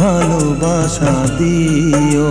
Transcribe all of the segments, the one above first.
ভালোবাসা দিও।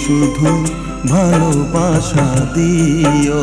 শুধু ভালোবাসা দিও।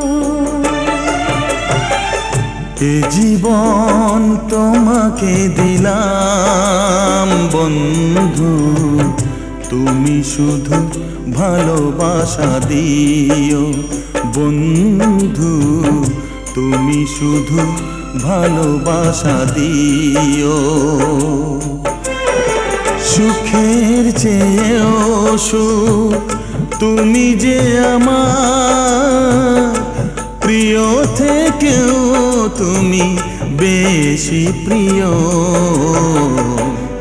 এ জীবন তোমাকে দিলাম, বন্ধু। তুমি শুধু ভালোবাসা দিও, বন্ধু। তুমি শুধু ভালোবাসা দিও। সুখের চেয়েও সুখ, তুমি যে আমার প্রিয় থেকেও তুমি বেশি প্রিয়।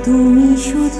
তুমি শুধু